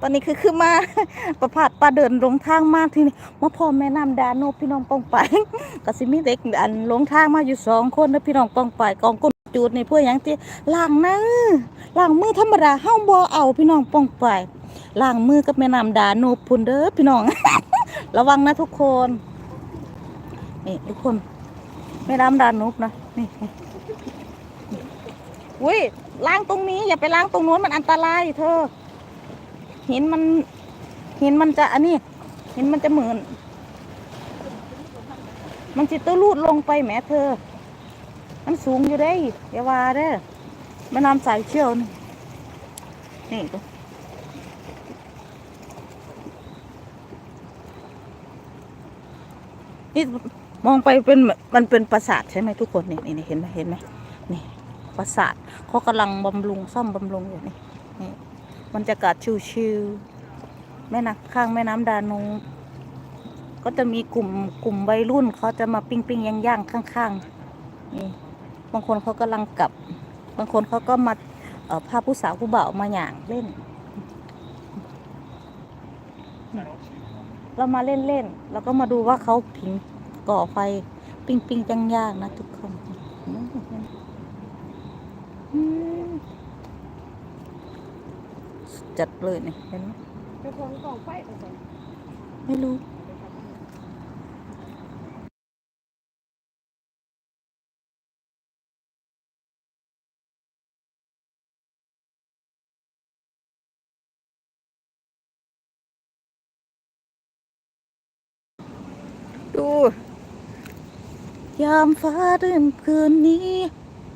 ตอนนี้คือคือมาประพาสปลาเดินลงทางมากที่นี่มาพ่อแม่น้ำดาโนพี่น้องปองไปก็สิมีเด็กอันลงทางมาอยู่สองคนนะพี่น้องปองไปกองก้นจูดในเพื่อยังที่ล้างมือล้างมือธรรมดาเฮาบ่เอาพี่น้องปองไปล้างมือกับแม่น้ำดาโนพุ่นเด้อพี่น้อง ระวังนะทุกคนนี่ทุกคนแม่น้ำดานุบนะนี่อุ้ยล้างตรงนี้อย่าไปล้างตรงโน้นมันอันตรายเธอ ห็นมันห็นมันจะอันนี้ห็นมันจะเหมือน มันจิตลูดลงไปแหมเธอ มันสูงอยู่ได้อย่าว่าเด้อม่น้ำสายเชี่ยวนี่นี่นี่มองไปเป็นมันเป็นปราสาทใช่ไหมทุกคนนี่นี่เห็นไหมเห็นไหมนี่ปราสาทเขากำลังบำรุงซ่อมบำรุงอยู่นี่ บรรยากาศชิวๆแม่น้ำข้างแม่น้ำดานูก็จะมีกลุ่มกลุ่มวัยรุ่นเขาจะมาปิ้งปิ้งย่างย่างข้างๆนี่บางคนเขากำลังกลับ บางคนเขาก็มาเอ่อพาผู้สาวผู้บ่าวมาหย่างเล่น เรามาเล่นเล่นแล้วก็มาดูว่าเขาผิงก่อไฟปิ้งปิ้งย่างย่างนะทุกคนอืม จัดเลยเนี่ยเห็นไหมเจ้าของกล่องไฟไปใส่ไม่รู้ดูยามฟ้าเรื่นคืนนี้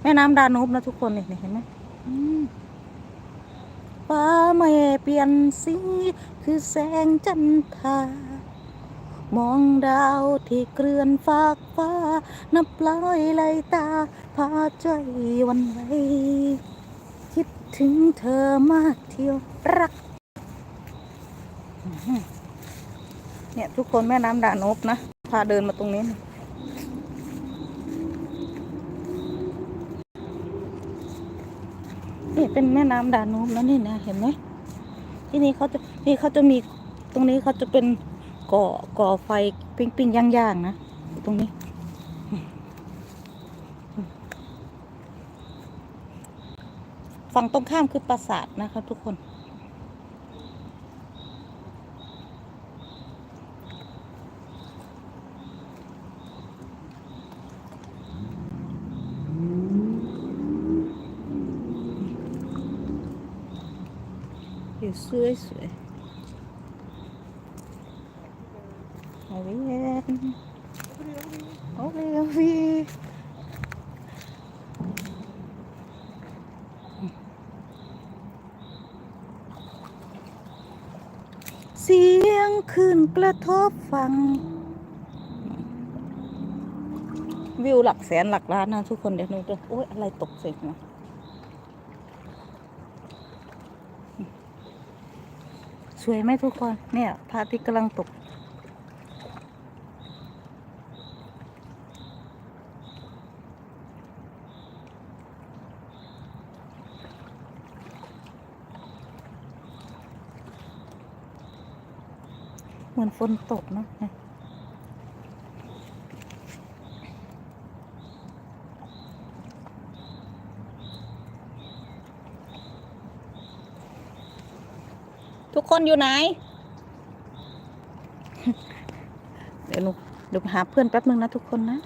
แม่น้ำดานูบนะทุกคนเนี่ยเห็นไหม ไม่เปลี่ยนสี คือแสงจันทรามองดาวที่เกลื่อนฟากฟ้า นับลอยไหลตา พาใจวันไหวคิดถึงเธอมากเที่ยวรัก เนี่ย ทุกคนแม่น้ำดานบนะ พาเดินมาตรงนี้ นี่เป็นแม่น้ำดานูบแล้วนี่นะ เห็นไหม ที่นี่เขาจะนี่เขาจะมีตรงนี้เขาจะเป็นก่อก่อไฟปิ้งปิ้งย่างย่างๆนะตรงนี้ ฝั่งตรงข้ามคือปราสาทนะคะทุกคน สวยสวยเอาเวียนเอาเวีเสียงขึ้นกระทบฟัง วิวหลักแสนหลักล้านนะทุกคนเดี๋ยวหนูจะโอ๊ยอะไรตกเสร็จนะ สวยไหมทุกคน เนี่ยพระอาทิตย์กำลังตก เหมือนฝนตกเนาะ ทุกคนอยู่ไหน เดี๋ยวหนูเดี๋ยวหาเพื่อนแป๊บนึงนะทุกคนนะ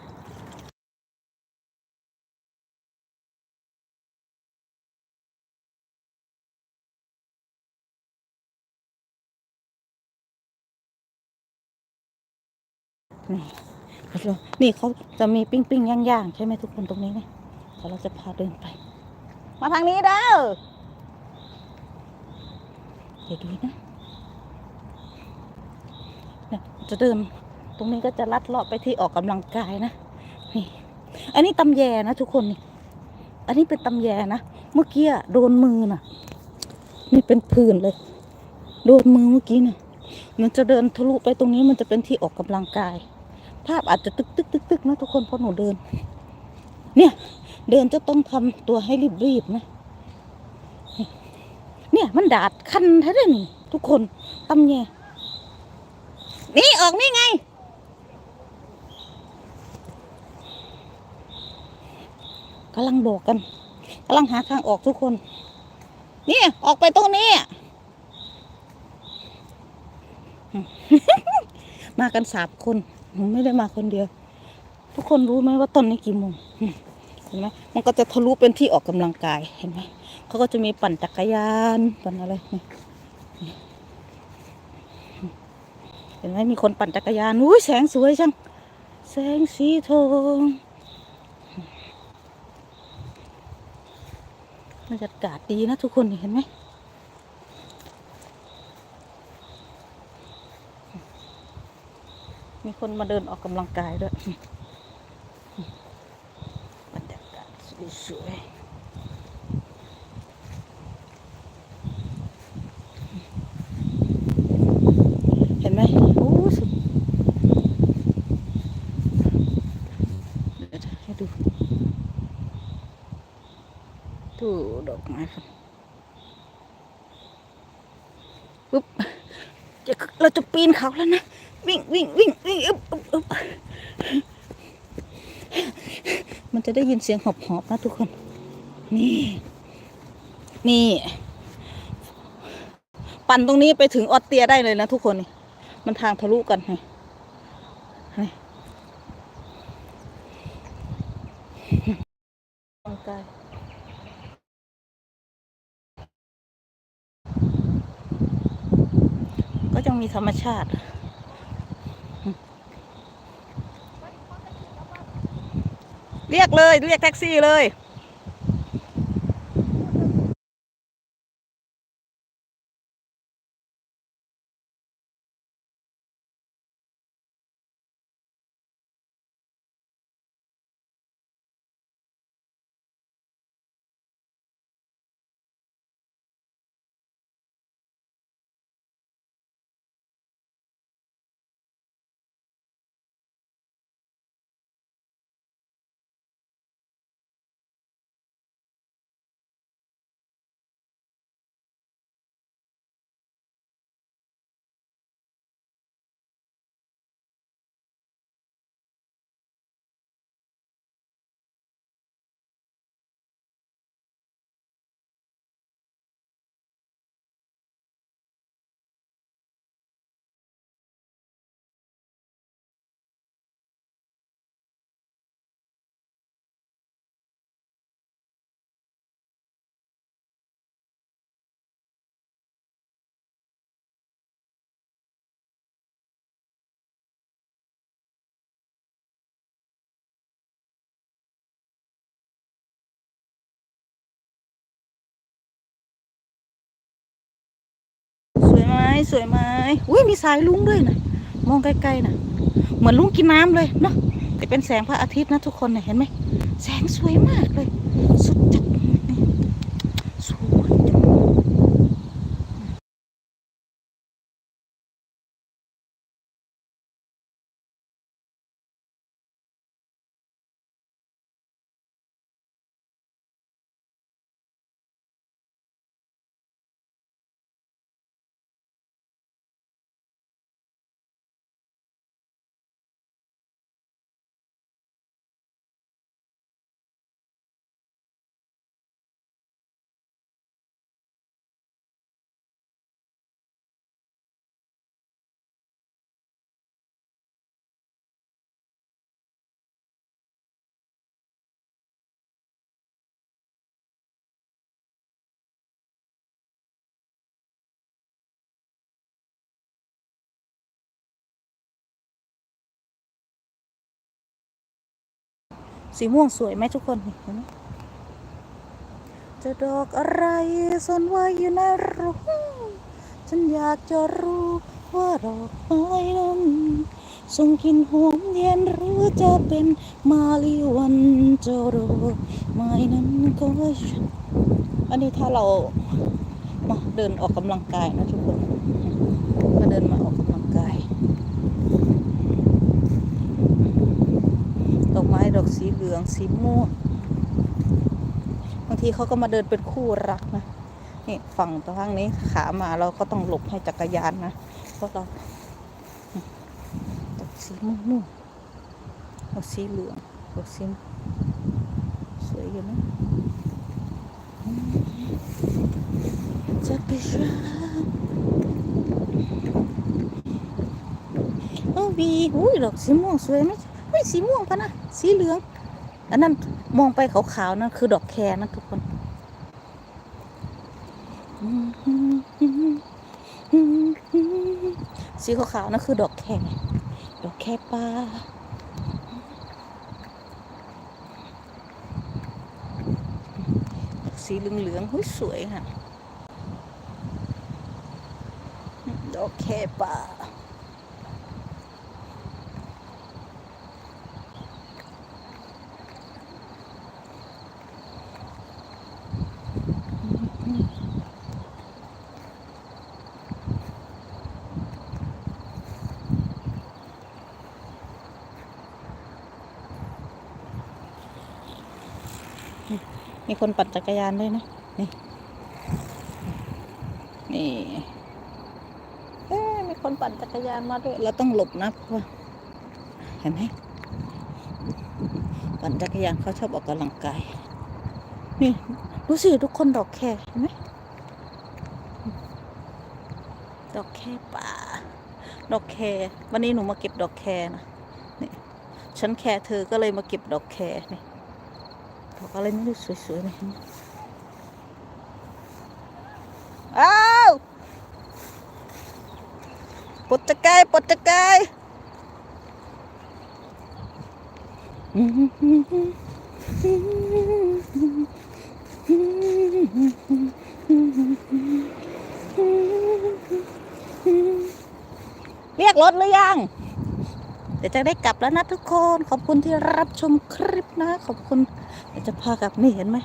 นี่นี่เขาจะมีปิ้งปิ้งย่างย่างๆใช่ไหมทุกคนตรงนี้เนี่ยเดี๋ยวเราจะพาเดินไป มาทางนี้เด้อ เดี๋ยวดูนะจะเดินตรงนี้ก็จะลัดเลาะไปที่ออกกำลังกายนะนี่อันนี้ตำแยนะทุกคนนี่ อันนี้เป็นตำแยนะ เมื่อกี้โดนมือน่ะ นี่เป็นผื่นเลย โดนมือเมื่อกี้เนี่ยมันจะเดินทะลุไปตรงนี้มันจะเป็นที่ออกกำลังกาย ภาพอาจจะตึกตึกตึกตึกนะทุกคนเพราะหนูเดิน เนี่ย เดินจะต้องทำตัวให้รีบๆนะ เนี่ยมันดาดคันแท้เลยนี่ทุกคนตำแยนี่ออกนี่ไง กำลังบอกกันกำลังหาทางออกทุกคน นี่ออกไปตรงนี้ มากันสามคนผมไม่ได้มาคนเดียว ทุกคนรู้ไหมว่าต้นนี้กี่โมงเห็นไหมมันก็จะทะลุเป็นที่ออกกำลังกายเห็นไหม เขาก็จะมีปั่นจักรยานปั่นอะไรเห็นไหมมีคนปั่นจักรยานอุ้ยแสงสวยจังแสงสีทองบรรยากาศดีนะทุกคนเห็นไหมมีคนมาเดินออกกำลังกายด้วยบรรยากาศสวยๆเห็นไหมโอ้สุดเดี๋ยวจะให้ดู ดู ม้ครับปุ๊บเราจะปีนเขาแล้วนะ วิ่งวิ่งวิ่งวิ่งอึบอึบอึบมันจะได้ยินเสียงหอบหอบนะทุกคน นี่ นี่ ปั่นตรงนี้ไปถึงออสเตรียได้เลยนะทุกคน มันทางทะลุกันไงนี่ร่างกาย ยังมีธรรมชาติ เรียกเลย เรียกแท็กซี่เลย สวยไหมอุ้ยมีสายลุงด้วยนะมองไกลๆนะเหมือนลุงกินน้ำเลยเนาะแต่เป็นแสงพระอาทิตย์นะทุกคนเนี่ยเห็นไหมแสงสวยมากเลย สุด สีม่วงสวยไหมทุกคนนี่เห็นไหมจะดอกอะไรซ่อนไว้อยู่ในรูฉันอยากจะรู้ว่าดอกไม้นั้นส่งกลิ่นหอมเย็นหรือจะเป็นมาลิวันโจโรไม้นั้นก็อันนี้ถ้าเรามาเดินออกกำลังกายนะทุกคนมาเดินมาออกกำลังกาย ดอกไม้ด อกสีเหลืองสีม่วงบางทีเขาก็มาเดินเป็นคู่รักนะนี่ฝั่งตรงข้างนี้ขามาเราก็ต้องหลบให้จักรยานนะเพราะเราตกสีม่วงๆเอาสีเหลืองเอาสีสวยอยู่นะจะไปรักโอ้บีอุ้ยดอกสีม่วงสวยไหมไม่สีม่วงปะนะสีเหลือง อันนั้นมองไปขาวๆนั่นคือดอกแคนะทุกคนสีขาวๆนั่นคือดอกแคดอกแคป่าสีเหลืองๆหุ้ยสวยค่ะ ดอกแคป่า มีคนปั่นจักรยานด้วยนะ นี่ นี่เอ๊มีคนปั่นจักรยานมาด้วย เราต้องหลบนะเพราะว่าเห็นไหมปั่นจักรยานเขาชอบออกกำลังกาย นี่ดูสิทุกคนดอกแคเห็นไหมดอกแคป่า ดอกแควันนี้หนูมาเก็บดอกแคนะนี่ฉันแคร์เธอก็เลยมาเก็บดอกแคนี่ ดอกอะไรไม่รู้สวยๆเลยอ้าวปดจะกายปดจะกายเรียกรถหรือยัง ดี๋ยวจะได้กลับแล้วนะทุกคน ขอบคุณที่รับชมคลิปนะ ขอบคุณเดี๋ยวจะพากลับนี่เห็นไหม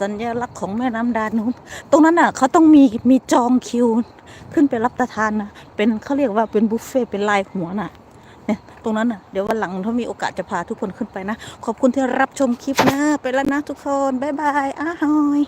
สัญลักษณ์ของแม่น้ำดานูบตรงนั้นน่ะเขาต้องมีมีจองคิว ขึ้นไปรับประทานนะเป็นเขาเรียกว่าเป็นบุฟเฟ่เป็นลายหัวน่ะเนี่ยตรงนั้นน่ะเดี๋ยววันหลังถ้ามีโอกาสจะพาทุกคนขึ้นไปนะ ขอบคุณที่รับชมคลิปนะ ไปแล้วนะทุกคน บ๊ายบายอ้าหอย